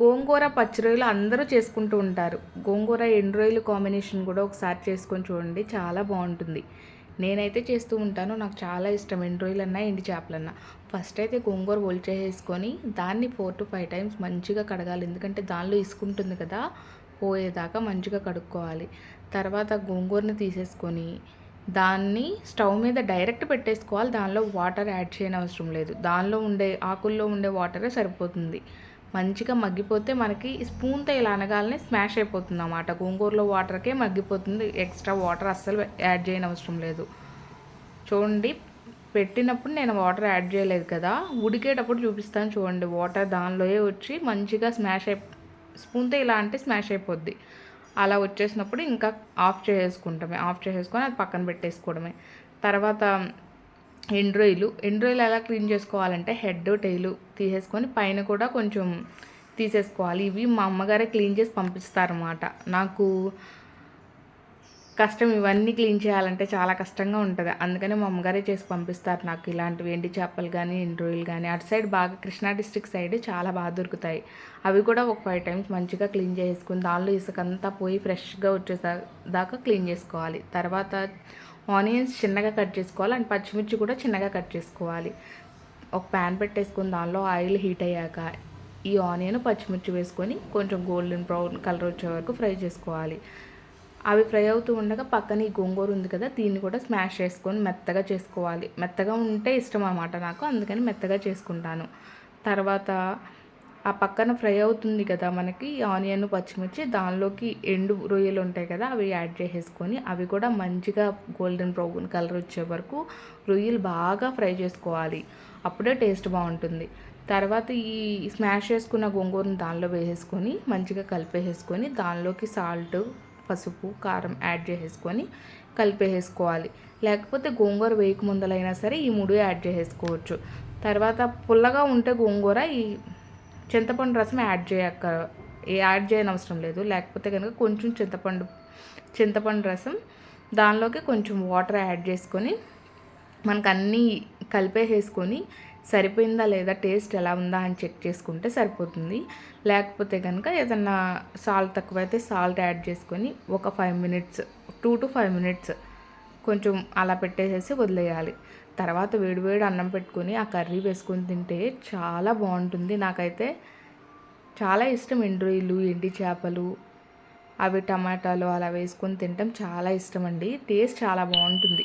గోంగూర పచ్చి రొయ్యలు అందరూ చేసుకుంటూ ఉంటారు. గోంగూర ఎండు రొయ్యలు కాంబినేషన్ కూడా ఒకసారి చేసుకొని చూడండి చాలా బాగుంటుంది. నేనైతే చేస్తూ ఉంటాను నాకు చాలా ఇష్టం ఎండు రొయ్యలన్నా ఎండి చేపలన్నా. ఫస్ట్ అయితే గోంగూర ఒలిచేసుకొని దాన్ని ఫోర్ టు ఫైవ్ టైమ్స్ మంచిగా కడగాలి. ఎందుకంటే దానిలో ఇసుకుంటుంది కదా పోయేదాకా మంచిగా కడుక్కోవాలి. తర్వాత గోంగూరని తీసేసుకొని దాన్ని స్టవ్ మీద డైరెక్ట్ పెట్టేసుకోవాలి. దానిలో వాటర్ యాడ్ చేయని అవసరం లేదు. దానిలో ఉండే ఆకుల్లో ఉండే వాటరే సరిపోతుంది. మంచిగా మగ్గిపోతే మనకి స్పూన్తో ఇలా అనగానే స్మాష్ అయిపోతుంది అన్నమాట గోంగూరలో వాటర్కే మగ్గిపోతుంది. ఎక్స్ట్రా వాటర్ అస్సలు యాడ్ చేయని అవసరం లేదు. చూడండి పెట్టినప్పుడు నేను వాటర్ యాడ్ చేయలేదు కదా. ఉడికేటప్పుడు చూపిస్తాను చూడండి. వాటర్ దానిలోయే వచ్చి మంచిగా స్మాష్ అయి స్పూన్తో ఇలా అంటే స్మాష్ అయిపోద్ది. అలా వచ్చేసినప్పుడు ఇంకా ఆఫ్ చేసుకుంటామే. ఆఫ్ చేసేసుకొని అది పక్కన పెట్టేసుకోవడమే. తర్వాత ఎండ్రాయిలు. ఎండ్రాయిలు ఎలా క్లీన్ చేసుకోవాలంటే హెడ్ టైలు తీసేసుకొని పైన కూడా కొంచెం తీసేసుకోవాలి. ఇవి మా అమ్మగారే క్లీన్ చేసి పంపిస్తారన్నమాట. నాకు కష్టం ఇవన్నీ క్లీన్ చేయాలంటే చాలా కష్టంగా ఉంటుంది. అందుకని మా అమ్మగారే చేసి పంపిస్తారు నాకు ఇలాంటివి. ఎండి చేపలు కానీ ఎండ్రోయిలు కానీ అటు సైడ్ బాగా కృష్ణా డిస్టిక్ సైడ్ చాలా బాగా దొరుకుతాయి. అవి కూడా ఒక ఫైవ్ టైమ్స్ మంచిగా క్లీన్ చేసుకుని దానిలో ఇసుకంతా పోయి ఫ్రెష్గా వచ్చేసా దాకా క్లీన్ చేసుకోవాలి. తర్వాత ఆనియన్స్ చిన్నగా కట్ చేసుకోవాలి. అండ్ పచ్చిమిర్చి కూడా చిన్నగా కట్ చేసుకోవాలి. ఒక ప్యాన్ పెట్టేసుకుని దానిలో ఆయిల్ హీట్ అయ్యాక ఈ ఆనియన్ పచ్చిమిర్చి వేసుకొని కొంచెం గోల్డెన్ బ్రౌన్ కలర్ వచ్చే వరకు ఫ్రై చేసుకోవాలి. అవి ఫ్రై అవుతూ ఉండగా పక్కన ఈ గోంగూర ఉంది కదా దీన్ని కూడా స్మాష్ చేసుకొని మెత్తగా చేసుకోవాలి. మెత్తగా ఉంటే ఇష్టం అన్నమాట నాకు అందుకని మెత్తగా చేసుకుంటాను. తర్వాత ఆ పక్కన ఫ్రై అవుతుంది కదా మనకి ఆనియన్ పచ్చిమిర్చి దానిలోకి ఎండు రొయ్యలు ఉంటాయి కదా అవి యాడ్ చేసేసుకొని అవి కూడా మంచిగా గోల్డెన్ బ్రౌన్ కలర్ వచ్చే వరకు రొయ్యలు బాగా ఫ్రై చేసుకోవాలి. అప్పుడే టేస్ట్ బాగుంటుంది. తర్వాత ఈ స్మాష్ చేసుకున్న గోంగూరను దానిలో వేసేసుకొని మంచిగా కలిపేసేసుకొని దానిలోకి సాల్ట్ పసుపు కారం యాడ్ చేసేసుకొని కలిపేసుకోవాలి లేకపోతే గోంగూర వేయక ముందలైనా సరే ఈ మూడు యాడ్ చేసేసుకోవచ్చు. తర్వాత పుల్లగా ఉంటే గోంగూర ఈ చింతపండు రసం యాడ్ చేయక్క యాడ్ చేయనవసరం లేదు. లేకపోతే కనుక కొంచెం చింతపండు చింతపండు రసం దానిలోకి కొంచెం వాటర్ యాడ్ చేసుకొని మనకు అన్నీ కలిపేసేసుకొని సరిపోయిందా లేదా టేస్ట్ ఎలా ఉందా అని చెక్ చేసుకుంటే సరిపోతుంది. లేకపోతే కనుక ఏదన్నా సాల్ట్ తక్కువైతే సాల్ట్ యాడ్ చేసుకొని ఒక five minutes two to five minutes కొంచెం అలా పెట్టేసేసి వదిలేయాలి. తర్వాత వేడివేడి అన్నం పెట్టుకొని ఆ కర్రీ వేసుకొని తింటే చాలా బాగుంటుంది. నాకైతే చాలా ఇష్టం ఎండ్రొయ్యలు ఎండి చేపలు అవి టమాటాలు అలా వేసుకొని తినటం చాలా ఇష్టం అండి. టేస్ట్ చాలా బాగుంటుంది.